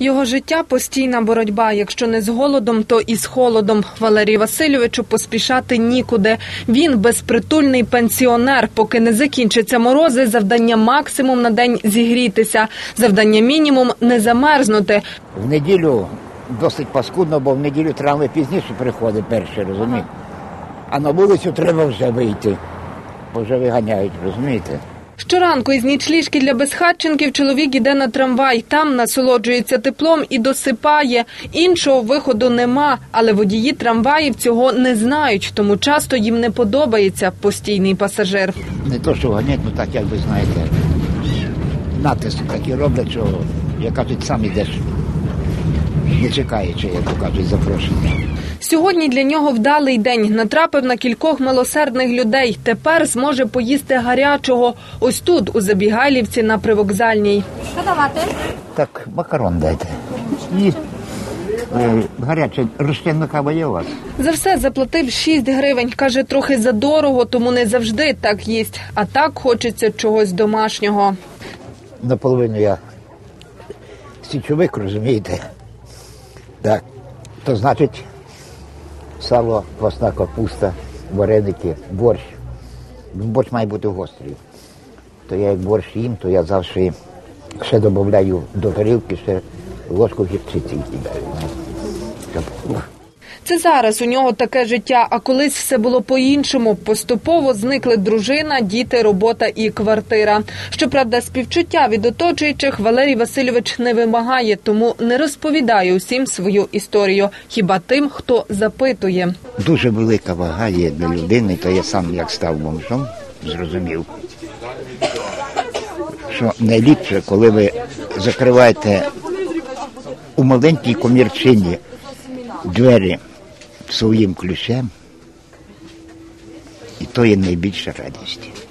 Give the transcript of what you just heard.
Його життя постійна боротьба. Якщо не з голодом, то і з холодом. Валерій Васильовичу поспішати нікуди. Він безпритульний пенсіонер. Поки не закінчаться морози, завдання максимум на день зігрітися. Завдання мінімум не замерзнути. В неділю досить паскудно, бо в неділю травми пізніше приходить перший, розумієте? А на вулицю треба вже вийти, бо вже виганяють, розумієте? Щоранку із нічліжки для безхатченків чоловік іде на трамвай. Там насолоджується теплом і досипає. Іншого виходу нема. Але водії трамваїв цього не знають, тому часто їм не подобається постійний пасажир. Не то, що ганять, ну так, як ви знаєте, натиск такий роблять, що, як кажуть, сам ідеш, не чекаючи, як то кажуть, запрошення. Сьогодні для нього вдалий день. Натрапив на кількох милосердних людей. Тепер зможе поїсти гарячого. Ось тут, у Забігайлівці, на привокзальній. Що давати? Так, макарон дайте. І е, гаряче кава є у вас? За все заплатив 6 гривень. Каже, трохи задорого, тому не завжди так їсть. А так хочеться чогось домашнього. Наполовину я січовик, розумієте? Так. То значить сало, квасна капуста, вареники, борщ. Борщ має бути гострий. То я як борщ їм, то я завжди ще додаю до тарілки ще ложку гірчиці кидаю. Це зараз у нього таке життя, а колись все було по-іншому. Поступово зникли дружина, діти, робота і квартира. Щоправда, співчуття від оточуючих Валерій Васильович не вимагає, тому не розповідає усім свою історію, хіба тим, хто запитує. Дуже велика вага є для людини, то я сам як став бомжом, зрозумів. Що найліпше, коли ви закриваєте у маленькій комірчині двері своїм ключем, і то є найбільша радість.